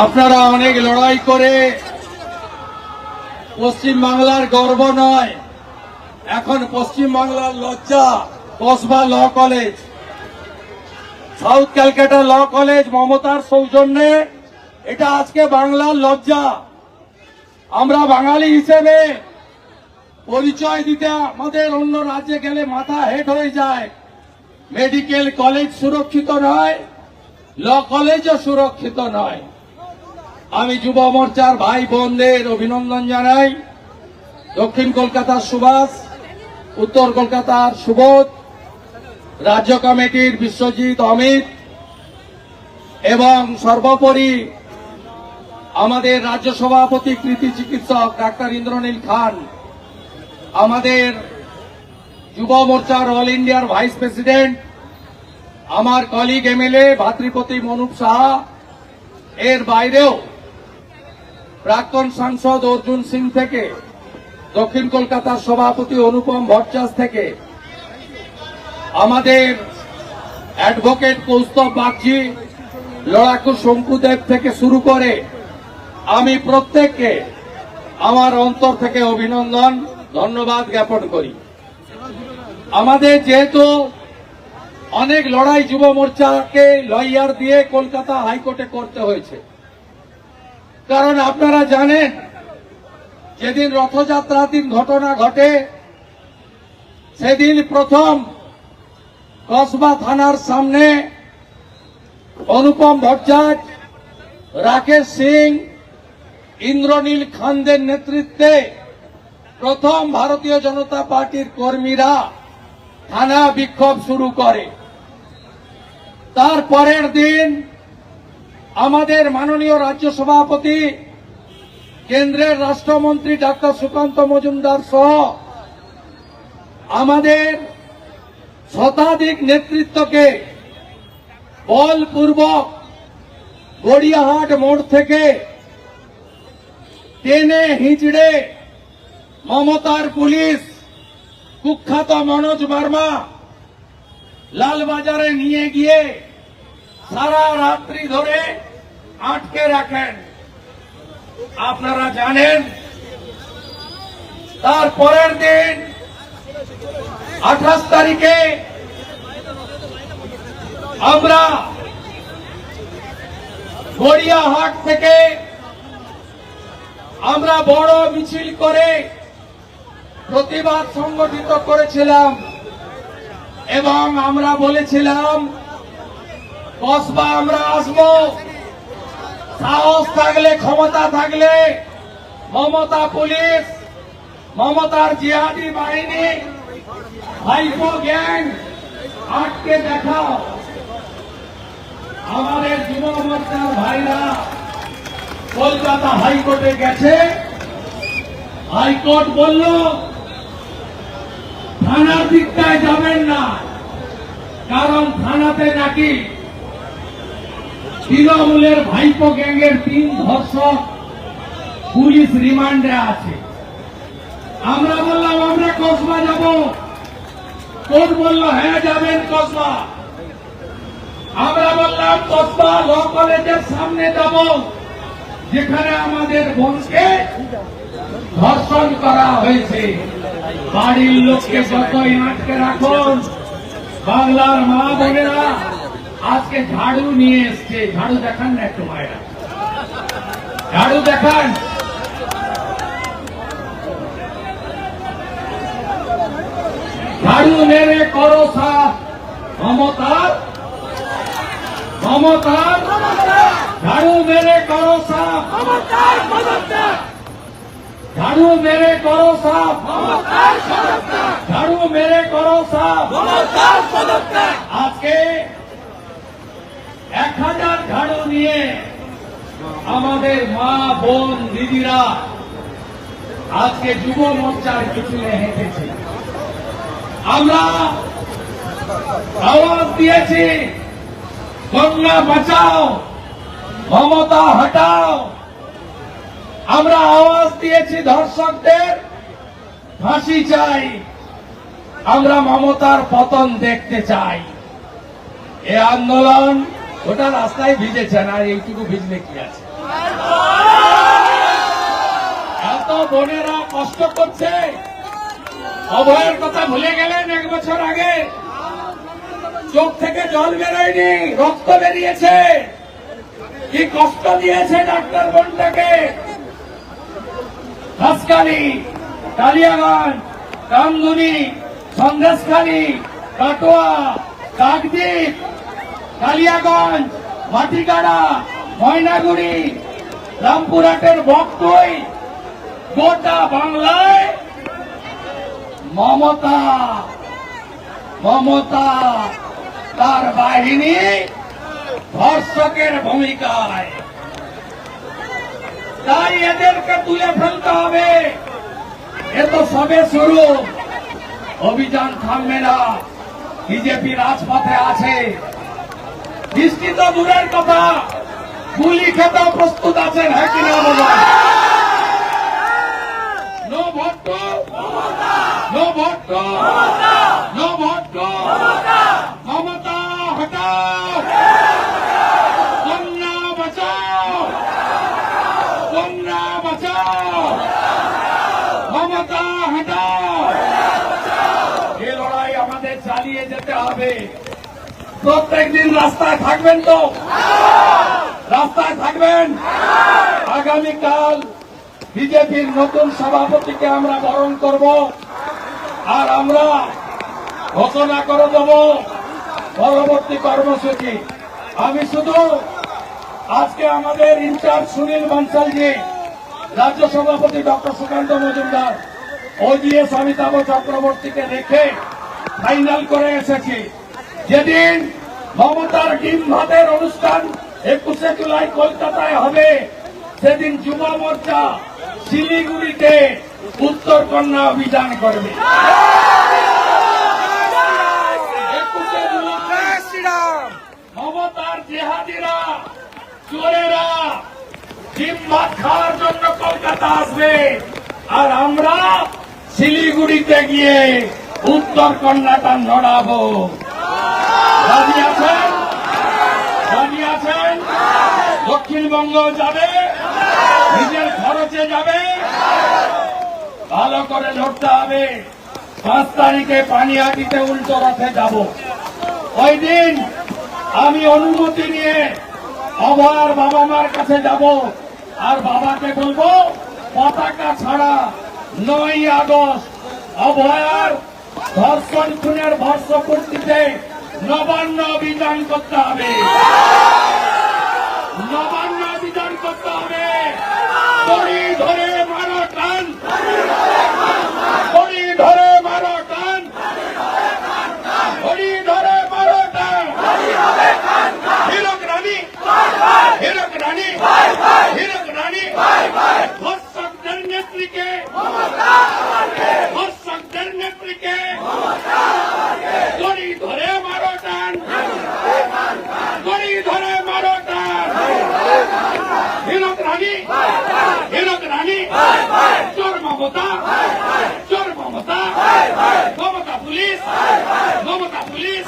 আপনারা অনেক লড়াই করে পশ্চিম বাংলার গর্ব নয়। এখন পশ্চিম বাংলার লজ্জা Kasba law college. South Calcutta law college মমতার সৌজন্যে এটা আজকে বাংলার লজ্জা। আমরা বাঙালি হিসেবে পরিচয় দিতে আমাদের অন্য রাজ্যে গেলে মাথা হেট হয়ে যায়। মেডিকেল কলেজ সুরক্ষিত নয়, ল কলেজও সুরক্ষিত নয়। আমি যুব মোর্চার ভাই বোনদের অভিনন্দন জানাই। দক্ষিণ কলকাতার সুভাষ, উত্তর কলকাতার সুবোধ, রাজ্য কমিটির বিশ্বজিৎ, অমিত, এবং সর্বোপরি আমাদের রাজ্য সভাপতি কৃতি চিকিৎসক ডাক্তার ইন্দ্রনীল খান, আমাদের যুব মোর্চার অল ইন্ডিয়ার ভাইস প্রেসিডেন্ট, আমার কলিগ এমএলএ ভাতৃপতি মনুপ সাহা, এর বাইরেও প্রাক্তন সাংসদ অর্জুন সিং থেকে, দক্ষিণ কলকাতার সভাপতি অনুপম ভট্টাস থেকে, আমাদের অ্যাডভোকেট কৌস্তব বাগজি লড়াকু শঙ্কুদেব থেকে শুরু করে, আমি প্রত্যেককে আমার অন্তর থেকে অভিনন্দন, ধন্যবাদ জ্ঞাপন করি। আমাদের যেহেতু অনেক লড়াই যুব মোর্চাকে লয়ার দিয়ে কলকাতা হাইকোর্টে করতে হয়েছে কারণ আপনারা জানেন, যেদিন রথযাত্রার দিন ঘটনা ঘটে, সেদিন প্রথম কসবা থানার সামনে অনুপম ভট্টাচ রাকেশ সিং, ইন্দ্রনীল খানদের নেতৃত্বে প্রথম ভারতীয় জনতা পার্টির কর্মীরা থানা বিক্ষোভ শুরু করে। তার পরের দিন আমাদের মাননীয় রাজ্য সভাপতি, কেন্দ্রের রাষ্ট্রমন্ত্রী ডাক্তার সুকান্ত মজুমদার সহ আমাদের শতাধিক নেতৃত্বকে বলপূর্বক গড়িয়াহাট মোড় থেকে টেনে হিঁচড়ে মমতার পুলিশ কুখ্যাত মনোজ বার্মা লালবাজারে নিয়ে গিয়ে সারা রাত্রি ধরে আটকে রাখেন। আপনারা জানেন, তার পরের দিন আঠাশ তারিখে আমরা গড়িয়াহাট থেকে আমরা বড় মিছিল করে প্রতিবাদ সংগঠিত করেছিলাম এবং আমরা বলেছিলাম কসবা আমরা আসব। সাহস থাকলে, ক্ষমতা থাকলে মমতা পুলিশ, মমতার জিহাদি বাহিনী, ভাইপো গ্যাং, আটকে দেখাও। আমাদের যুব মোর্চার ভাইরা কলকাতা হাইকোর্টে গেছে। হাইকোর্ট বলল, থানার দিকটায় যাবেন না, কারণ থানাতে নাকি তৃণমূলের ভাইপো গ্যাংয়ের তিন ধর্ষক পুলিশ রিমান্ডে আছে। আমরা বললাম, আমরা কসবা যাব। কোর্ট বলল হ্যাঁ যাবেন কসবা। আমরা বললাম, কসবা ল কলেজের সামনে যাব, যেখানে আমাদের বোনকে ধর্ষণ করা হয়েছে। বাড়ির লোককে যতই আটকে রাখুন, বাংলার মা বোনেরা আজকে ঝাড়ু নিয়ে এসছে। ঝাড়ু দেখান না একটু মায়েরা। ঝাড়ু দেখান। ঝাড়ু মেরে করো সাফ মমতার মমতার ঝাড়ু মেরে করো সাফ ঝাড়ু মেরে করো সাফ ঝাড়ু মেরে করো আজকে এক হাজার ঝাড়ু নিয়ে আমাদের মা, বোন, দিদিরা আজকে যুব মোর্চার পিছনে হেঁটেছে। আমরা আওয়াজ দিয়েছি, গঙ্গা বাঁচাও মমতা হটাও। আমরা আওয়াজ দিয়েছি, ধর্ষকদের ফাঁসি চাই। আমরা মমতার পতন দেখতে চাই। এ আন্দোলন ওটা রাস্তায় ভিজেছেন আর এইটুকু ভিজলে কি আছে? এত বোনেরা কষ্ট করছে। অভয়ের কথা ভুলে গেলেন এক বছর আগে। চোখ থেকে জল বেরোয়নি, রক্ত বেরিয়েছে। কি কষ্ট দিয়েছে ডাক্তার বোনটাকে। হাসকালি কালিয়াগঞ্জ কামদুনি সন্দেশখালী, কাটোয়া, কাকদ্বীপ কালিয়াগঞ্জ, মাটিগাড়া, ময়নাগুড়ি, রামপুরহাটের বকটই গোটা বাংলায় মমতা মমতা, তার বাহিনী ধর্ষকের ভূমিকায়। তাই এদেরকে তুলে ফেলতে হবে। এ তো সবে শুরু। অভিযান থামবে না। বিজেপি রাজপথে আছে। বৃষ্টি তো দূরের কথা। গুলি খেতেও প্রস্তুত আছেন হ্যাঁ কিনা বলো no vote to no vote, no কন্যা বাঁচাও। কন্যা বাঁচাও। মমতা হটাও। এ আমাদের চালিয়ে যেতে হবে। প্রত্যেক দিন রাস্তায় থাকবেন তো? রাস্তায় থাকবেন? আগামীকাল বিজেপির নতুন সভাপতিকে আমরা বরণ করব। আর আমরা ঘোষণা করে দেব পরবর্তী কর্মসূচি। আমি শুধু আজকে আমাদের ইনচার্জ সুনীল বনসালজি রাজ্য সভাপতি doctor Sukanta Majumdar O G S Amitabh চক্রবর্তীকে রেখে ফাইনাল করে এসেছি। যেদিন মমতার ডিম ভাতের অনুষ্ঠান একুশে জুলাই কলকাতায় হবে, সেদিন যুব মোর্চা শিলিগুড়িতে উত্তর কন্যা অভিযান করবে। মমতার জেহাদিরা, চোরেরা ডিম ভাত খাওয়ার জন্য কলকাতা আসবে আর আমরা শিলিগুড়িতে গিয়ে উত্তর কন্যাটা নড়াবো। রাজি আছেন? রাজি আছেন? দক্ষিণবঙ্গ যাবে? নিজের খরচে যাবে? ভালো করে লড়তে হবে। পাঁচ তারিখে পানিহাটিতে উল্টো রথে যাব। ওই দিন আমি অনুমতি নিয়ে অভার বাবা মার কাছে যাব। আর বাবাকে বলব, পতাকা ছাড়া নয় আগস্ট অভয়ার ধর্ষণ খুনের বর্ষপূর্তিতে নবান্ন অভিযান করতে হবে। নবান্ন অভিযান করতে হবে। করি ধরে মারো টান। করি ধরে মারো টান। করি ধরে মারো টান। হিরক রানী। হিরক রানী ধর্ষকদের নেত্রীকে ধর্ষকদের নেত্রীকে দড়ি ধরে মারো টান দড়ি ধরে মারো টান হিরক রানী হিরক রানী চোর মমতা চোর Mamata Mamata police Mamata police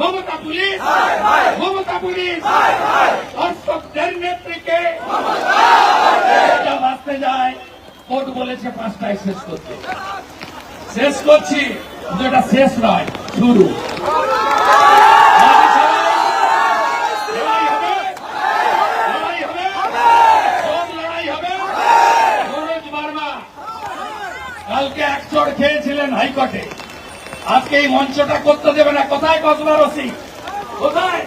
Mamata police Mamata police, ধর্ষকদের নেত্রীকে বাঁচতে যায়। কোর্ট বলেছে পাঁচটায় শেষ করতে। শেষ করছি যেটা শেষ নয়, শুরু লড়াই হবে লড়াই হবে সব লড়াই হবে মনোজ বার্মা কালকে এক চড় খেয়েছিলেন হাইকোর্টে আজকে এই মঞ্চটা করতে দেবে না। কোথায় কসবা রসি কোথায়?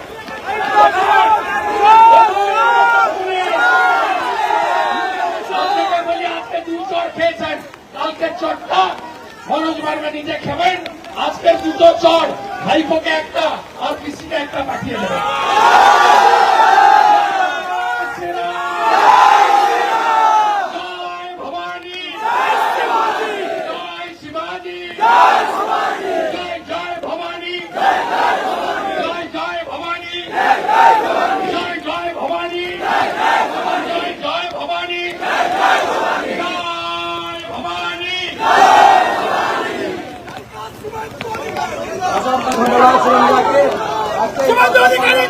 কালকের চটটা খাবেন। আজকের দুটো চড় ভাইপোকে একটা, আর পিসিকে একটা পাঠিয়ে দেবেন জয় ভবানী জয় শিবাজি জয় জয় ভবানী জয় জয় ভবানী জয় জয় ভবানী। শুভেন্দু অধিকারী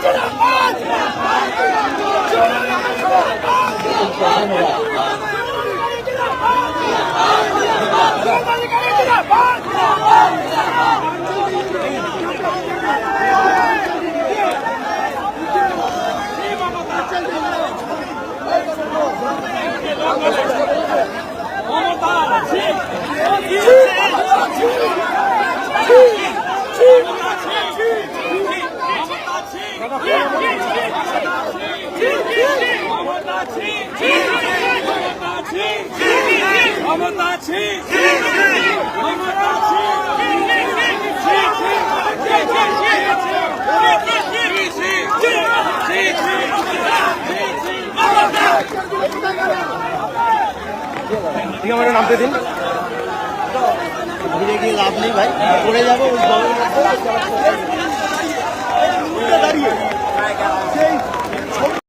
ঠিক আমার নামতে দিন। ঘুরে গিয়ে লাভ নেই ভাই। পড়ে যাব